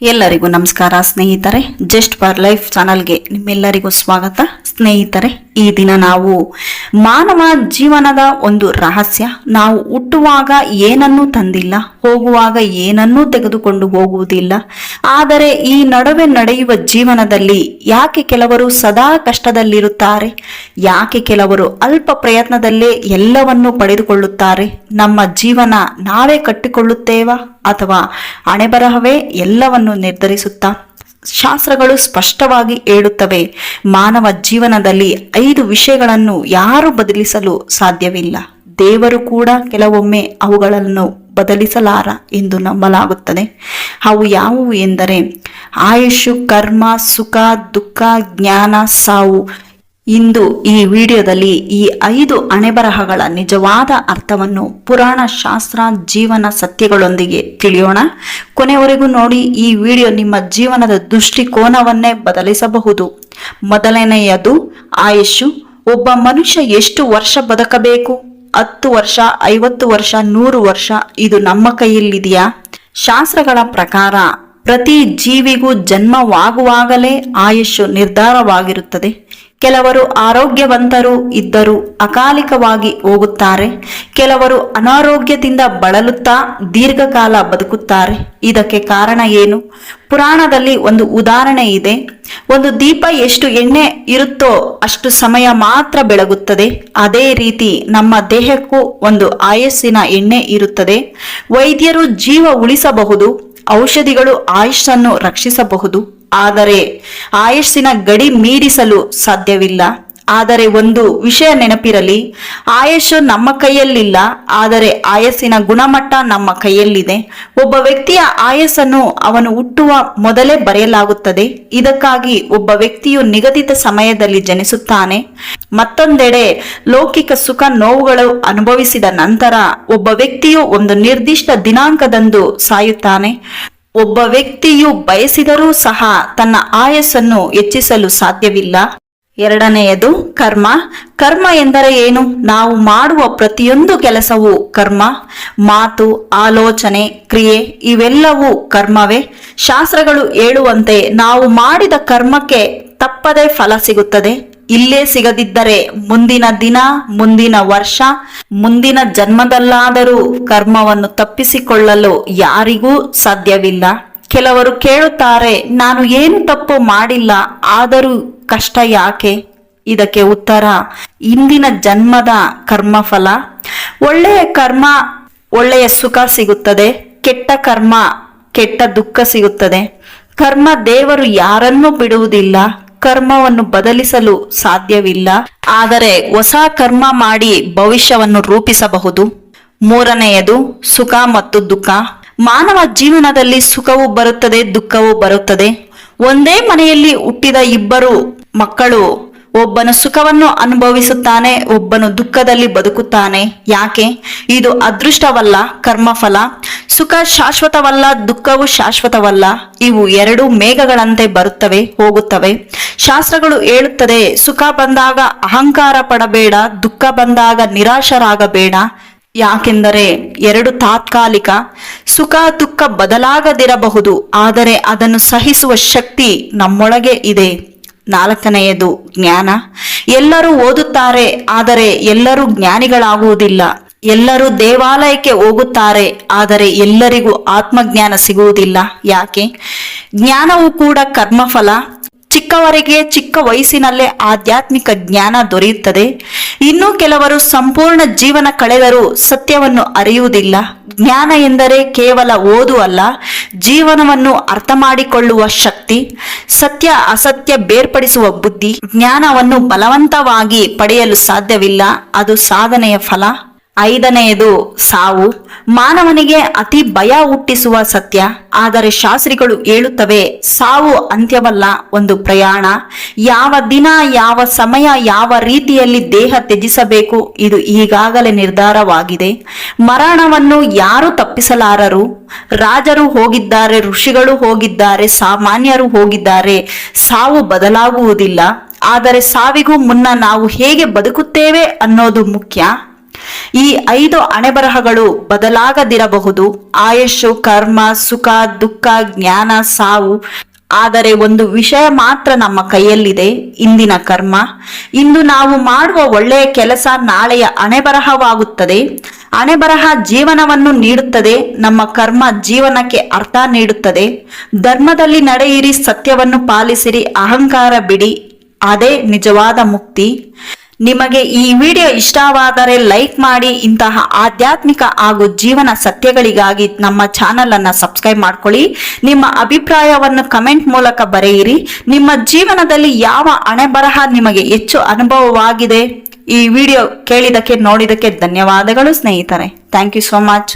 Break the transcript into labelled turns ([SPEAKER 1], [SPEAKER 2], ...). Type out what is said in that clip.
[SPEAKER 1] ಎಲ್ಲರಿಗೂ ನಮಸ್ಕಾರ ಸ್ನೇಹಿತರೆ ಜಸ್ಟ್ ಫಾರ್ ಲೈಫ್ ಚಾನಲ್ಗೆ ನಿಮ್ಮೆಲ್ಲರಿಗೂ ಸ್ವಾಗತ. ಸ್ನೇಹಿತರೆ ಈ ದಿನ ನಾವು ಮಾನವ ಜೀವನದ ಒಂದು ರಹಸ್ಯ. ನಾವು ಹುಟ್ಟುವಾಗ ಏನನ್ನೂ ತಂದಿಲ್ಲ, ಹೋಗುವಾಗ ಏನನ್ನೂ ತೆಗೆದುಕೊಂಡು ಹೋಗುವುದಿಲ್ಲ. ಆದರೆ ಈ ನಡುವೆ ನಡೆಯುವ ಜೀವನದಲ್ಲಿ ಯಾಕೆ ಕೆಲವರು ಸದಾ ಕಷ್ಟದಲ್ಲಿರುತ್ತಾರೆ? ಯಾಕೆ ಕೆಲವರು ಅಲ್ಪ ಪ್ರಯತ್ನದಲ್ಲೇ ಎಲ್ಲವನ್ನೂ ಪಡೆದುಕೊಳ್ಳುತ್ತಾರೆ? ನಮ್ಮ ಜೀವನ ನಾವೇ ಕಟ್ಟಿಕೊಳ್ಳುತ್ತೇವಾ ಅಥವಾ ಹಣೆಬರಹವೇ ಎಲ್ಲವನ್ನು ನಿರ್ಧರಿಸುತ್ತಾ? ಶಾಸ್ತ್ರಗಳು ಸ್ಪಷ್ಟವಾಗಿ ಹೇಳುತ್ತವೆ. ಮಾನವ ಜೀವನದಲ್ಲಿ ಐದು ವಿಷಯಗಳನ್ನು ಯಾರು ಬದಲಿಸಲು ಸಾಧ್ಯವಿಲ್ಲ. ದೇವರು ಕೂಡ ಕೆಲವೊಮ್ಮೆ ಅವುಗಳನ್ನು ಬದಲಿಸಲಾರ ಎಂದು ನಂಬಲಾಗುತ್ತದೆ. ಅವು ಯಾವುವು ಎಂದರೆ, ಆಯುಷು, ಕರ್ಮ, ಸುಖ, ದುಃಖ, ಜ್ಞಾನ, ಸಾವು ಇಂದು ಈ ವಿಡಿಯೋದಲ್ಲಿ ಈ ಐದು ಅಣೆಬರಹಗಳ ನಿಜವಾದ ಅರ್ಥವನ್ನು ಪುರಾಣ ಶಾಸ್ತ್ರ ಜೀವನ ಸತ್ಯಗಳೊಂದಿಗೆ ತಿಳಿಯೋಣ. ಕೊನೆವರೆಗೂ ನೋಡಿ ಈ ವಿಡಿಯೋ ನಿಮ್ಮ ಜೀವನದ ದೃಷ್ಟಿಕೋನವನ್ನೇ ಬದಲಿಸಬಹುದು. ಮೊದಲನೆಯದು ಆಯುಷು ಒಬ್ಬ ಮನುಷ್ಯ ಎಷ್ಟು ವರ್ಷ ಬದುಕಬೇಕು? ಹತ್ತು ವರ್ಷ, ಐವತ್ತು ವರ್ಷ, ನೂರು ವರ್ಷ, ಇದು ನಮ್ಮ ಕೈಯಲ್ಲಿದೆಯಾ? ಶಾಸ್ತ್ರಗಳ ಪ್ರಕಾರ ಪ್ರತಿ ಜೀವಿಗೂ ಜನ್ಮವಾಗುವಾಗಲೇ ಆಯುಷು ನಿರ್ಧಾರವಾಗಿರುತ್ತದೆ. ಕೆಲವರು ಆರೋಗ್ಯವಂತರು ಇದ್ದರೂ ಅಕಾಲಿಕವಾಗಿ ಹೋಗುತ್ತಾರೆ. ಕೆಲವರು ಅನಾರೋಗ್ಯದಿಂದ ಬಳಲುತ್ತಾ ದೀರ್ಘಕಾಲ ಬದುಕುತ್ತಾರೆ. ಇದಕ್ಕೆ ಕಾರಣ ಏನು? ಪುರಾಣದಲ್ಲಿ ಒಂದು ಉದಾಹರಣೆ ಇದೆ. ಒಂದು ದೀಪ ಎಷ್ಟು ಎಣ್ಣೆ ಇರುತ್ತೋ ಅಷ್ಟು ಸಮಯ ಮಾತ್ರ ಬೆಳಗುತ್ತದೆ. ಅದೇ ರೀತಿ ನಮ್ಮ ದೇಹಕ್ಕೂ ಒಂದು ಆಯಸ್ಸಿನ ಎಣ್ಣೆ ಇರುತ್ತದೆ. ವೈದ್ಯರು ಜೀವ ಉಳಿಸಬಹುದು, ಔಷಧಿಗಳು ಆಯುಷನ್ನು ರಕ್ಷಿಸಬಹುದು. ಆದರೆ ಆಯಸ್ಸಿನ ಗಡಿ ಮೀರಿಸಲು ಸಾಧ್ಯವಿಲ್ಲ. ಆದರೆ ಒಂದು ವಿಷಯ ನೆನಪಿರಲಿ, ಆಯಸ್ಸು ನಮ್ಮ ಕೈಯಲ್ಲಿಲ್ಲ, ಆದರೆ ಆಯಸ್ಸಿನ ಗುಣಮಟ್ಟ ನಮ್ಮ ಕೈಯಲ್ಲಿದೆ. ಒಬ್ಬ ವ್ಯಕ್ತಿಯ ಆಯಸ್ಸನ್ನು ಅವನು ಹುಟ್ಟುವ ಮೊದಲೇ ಬರೆಯಲಾಗುತ್ತದೆ. ಇದಕ್ಕಾಗಿ ಒಬ್ಬ ವ್ಯಕ್ತಿಯು ನಿಗದಿತ ಸಮಯದಲ್ಲಿ ಜನಿಸುತ್ತಾನೆ. ಮತ್ತೊಂದೆಡೆ, ಲೌಕಿಕ ಸುಖ ನೋವುಗಳು ಅನುಭವಿಸಿದ ನಂತರ ಒಬ್ಬ ವ್ಯಕ್ತಿಯು ಒಂದು ನಿರ್ದಿಷ್ಟ ದಿನಾಂಕದಂದು ಸಾಯುತ್ತಾನೆ. ಒಬ್ಬ ವ್ಯಕ್ತಿಯು ಬಯಸಿದರೂ ಸಹ ತನ್ನ ಆಯಸ್ಸನ್ನು ಹೆಚ್ಚಿಸಲು ಸಾಧ್ಯವಿಲ್ಲ. ಎರಡನೆಯದು ಕರ್ಮ. ಕರ್ಮ ಎಂದರೆ ಏನು? ನಾವು ಮಾಡುವ ಪ್ರತಿಯೊಂದು ಕೆಲಸವೂ ಕರ್ಮ. ಮಾತು, ಆಲೋಚನೆ, ಕ್ರಿಯೆ ಇವೆಲ್ಲವೂ ಕರ್ಮವೇ. ಶಾಸ್ತ್ರಗಳು ಹೇಳುವಂತೆ ನಾವು ಮಾಡಿದ ಕರ್ಮಕ್ಕೆ ತಪ್ಪದೇ ಫಲ ಸಿಗುತ್ತದೆ. ಇಲ್ಲೇ ಸಿಗದಿದ್ದರೆ ಮುಂದಿನ ದಿನ, ಮುಂದಿನ ವರ್ಷ, ಮುಂದಿನ ಜನ್ಮದಲ್ಲಾದರೂ ಕರ್ಮವನ್ನು ತಪ್ಪಿಸಿಕೊಳ್ಳಲು ಯಾರಿಗೂ ಸಾಧ್ಯವಿಲ್ಲ. ಕೆಲವರು ಕೇಳುತ್ತಾರೆ, ನಾನು ಏನು ತಪ್ಪು ಮಾಡಿಲ್ಲ, ಆದರೂ ಕಷ್ಟ ಯಾಕೆ? ಇದಕ್ಕೆ ಉತ್ತರ, ಇಂದಿನ ಜನ್ಮದ ಕರ್ಮಫಲ. ಒಳ್ಳೆಯ ಕರ್ಮ ಒಳ್ಳೆಯ ಸುಖ ಸಿಗುತ್ತದೆ, ಕೆಟ್ಟ ಕರ್ಮ ಕೆಟ್ಟ ದುಃಖ ಸಿಗುತ್ತದೆ. ಕರ್ಮ ದೇವರು ಯಾರನ್ನೂ ಬಿಡುವುದಿಲ್ಲ. ಕರ್ಮವನ್ನು ಬದಲಿಸಲು ಸಾಧ್ಯವಿಲ್ಲ. ಆದರೆ ಹೊಸ ಕರ್ಮ ಮಾಡಿ ಭವಿಷ್ಯವನ್ನು ರೂಪಿಸಬಹುದು. ಮೂರನೆಯದು ಸುಖ ಮತ್ತು ದುಃಖ. ಮಾನವ ಜೀವನದಲ್ಲಿ ಸುಖವು ಬರುತ್ತದೆ, ದುಃಖವೂ ಬರುತ್ತದೆ. ಒಂದೇ ಮನೆಯಲ್ಲಿ ಹುಟ್ಟಿದ ಇಬ್ಬರು ಮಕ್ಕಳು ಒಬ್ಬನು ಸುಖವನ್ನು ಅನುಭವಿಸುತ್ತಾನೆ, ಒಬ್ಬನು ದುಃಖದಲ್ಲಿ ಬದುಕುತ್ತಾನೆ. ಯಾಕೆ? ಇದು ಅದೃಷ್ಟವಲ್ಲ, ಕರ್ಮಫಲ. ಸುಖ ಶಾಶ್ವತವಲ್ಲ, ದುಃಖವು ಶಾಶ್ವತವಲ್ಲ. ಇವು ಎರಡು ಮೇಘಗಳಂತೆ ಬರುತ್ತವೆ, ಹೋಗುತ್ತವೆ. ಶಾಸ್ತ್ರಗಳು ಹೇಳುತ್ತದೆ, ಸುಖ ಬಂದಾಗ ಅಹಂಕಾರ ಪಡಬೇಡ, ದುಃಖ ಬಂದಾಗ ನಿರಾಶರಾಗಬೇಡ. ಯಾಕೆಂದರೆ ಎರಡು ತಾತ್ಕಾಲಿಕ. ಸುಖ, ದುಃಖ ಬದಲಾಗದಿರಬಹುದು, ಆದರೆ ಅದನ್ನು ಸಹಿಸುವ ಶಕ್ತಿ ನಮ್ಮೊಳಗೆ ಇದೆ. ನಾಲ್ಕನೆಯದು ಜ್ಞಾನ. ಎಲ್ಲರೂ ಓದುತ್ತಾರೆ, ಆದರೆ ಎಲ್ಲರೂ ಜ್ಞಾನಿಗಳಾಗುವುದಿಲ್ಲ. ಎಲ್ಲರೂ ದೇವಾಲಯಕ್ಕೆ ಹೋಗುತ್ತಾರೆ, ಆದರೆ ಎಲ್ಲರಿಗೂ ಆತ್ಮಜ್ಞಾನ ಸಿಗುವುದಿಲ್ಲ. ಯಾಕೆ? ಜ್ಞಾನವು ಕೂಡ ಕರ್ಮಫಲ. ಚಿಕ್ಕವರಿಗೆ ಚಿಕ್ಕ ವಯಸ್ಸಿನಲ್ಲೇ ಆಧ್ಯಾತ್ಮಿಕ ಜ್ಞಾನ ದೊರೆಯುತ್ತದೆ. ಇನ್ನು ಕೆಲವರು ಸಂಪೂರ್ಣ ಜೀವನ ಕಳೆದರೂ ಸತ್ಯವನ್ನು ಅರಿಯುವುದಿಲ್ಲ. ಜ್ಞಾನ ಎಂದರೆ ಕೇವಲ ಓದು ಅಲ್ಲ, ಜೀವನವನ್ನು ಅರ್ಥ ಮಾಡಿಕೊಳ್ಳುವ ಶಕ್ತಿ, ಸತ್ಯ ಅಸತ್ಯ ಬೇರ್ಪಡಿಸುವ ಬುದ್ಧಿ. ಜ್ಞಾನವನ್ನು ಬಲವಂತವಾಗಿ ಪಡೆಯಲು ಸಾಧ್ಯವಿಲ್ಲ, ಅದು ಸಾಧನೆಯ ಫಲ. ಐದನೆಯದು ಸಾವು. ಮಾನವನಿಗೆ ಅತಿ ಭಯ ಹುಟ್ಟಿಸುವ ಸತ್ಯ. ಆದರೆ ಶಾಸ್ತ್ರಿಗಳು ಹೇಳುತ್ತವೆ, ಸಾವು ಅಂತ್ಯವಲ್ಲ ಒಂದು ಪ್ರಯಾಣ. ಯಾವ ದಿನ, ಯಾವ ಸಮಯ, ಯಾವ ರೀತಿಯಲ್ಲಿ ದೇಹ ತ್ಯಜಿಸಬೇಕು, ಇದು ಈಗಾಗಲೇ ನಿರ್ಧಾರವಾಗಿದೆ. ಮರಣವನ್ನು ಯಾರು ತಪ್ಪಿಸಲಾರರು? ರಾಜರು ಹೋಗಿದ್ದಾರೆ, ಋಷಿಗಳು ಹೋಗಿದ್ದಾರೆ, ಸಾಮಾನ್ಯರು ಹೋಗಿದ್ದಾರೆ. ಸಾವು ಬದಲಾಗುವುದಿಲ್ಲ. ಆದರೆ ಸಾವಿಗೂ ಮುನ್ನ ನಾವು ಹೇಗೆ ಬದುಕುತ್ತೇವೆ ಅನ್ನೋದು ಮುಖ್ಯ. ಈ ಐದು ಅಣೆಬರಹಗಳು ಬದಲಾಗದಿರಬಹುದು. ಆಯಸ್ಸು, ಕರ್ಮ, ಸುಖ, ದುಃಖ, ಜ್ಞಾನ, ಸಾವು. ಆದರೆ ಒಂದು ವಿಷಯ ಮಾತ್ರ ನಮ್ಮ ಕೈಯಲ್ಲಿದೆ, ಇಂದಿನ ಕರ್ಮ. ಇಂದು ನಾವು ಮಾಡುವ ಒಳ್ಳೆಯ ಕೆಲಸ ನಾಳೆಯ ಅಣೆಬರಹವಾಗುತ್ತದೆ. ಅಣೆಬರಹ ಜೀವನವನ್ನು ನೀಡುತ್ತದೆ, ನಮ್ಮ ಕರ್ಮ ಜೀವನಕ್ಕೆ ಅರ್ಥ ನೀಡುತ್ತದೆ. ಧರ್ಮದಲ್ಲಿ ನಡೆಯಿರಿ, ಸತ್ಯವನ್ನು ಪಾಲಿಸಿರಿ, ಅಹಂಕಾರ ಬಿಡಿ, ಅದೇ ನಿಜವಾದ ಮುಕ್ತಿ. ನಿಮಗೆ ಈ ವಿಡಿಯೋ ಇಷ್ಟವಾದರೆ ಲೈಕ್ ಮಾಡಿ ಇಂತಹ ಆಧ್ಯಾತ್ಮಿಕ ಹಾಗೂ ಜೀವನ ಸತ್ಯಗಳಿಗಾಗಿ ನಮ್ಮ ಚಾನಲ್ ಅನ್ನ ಸಬ್ಸ್ಕ್ರೈಬ್ ಮಾಡ್ಕೊಳ್ಳಿ. ನಿಮ್ಮ ಅಭಿಪ್ರಾಯವನ್ನು ಕಮೆಂಟ್ ಮೂಲಕ ಬರೆಯಿರಿ. ನಿಮ್ಮ ಜೀವನದಲ್ಲಿ ಯಾವ ಹಣೆಬರಹ ನಿಮಗೆ ಹೆಚ್ಚು ಅನುಭವವಾಗಿದೆ? ಈ ವಿಡಿಯೋ ಕೇಳಿದಕ್ಕೆ ನೋಡಿದಕ್ಕೆ ಧನ್ಯವಾದಗಳು ಸ್ನೇಹಿತರೆ. Thank you so much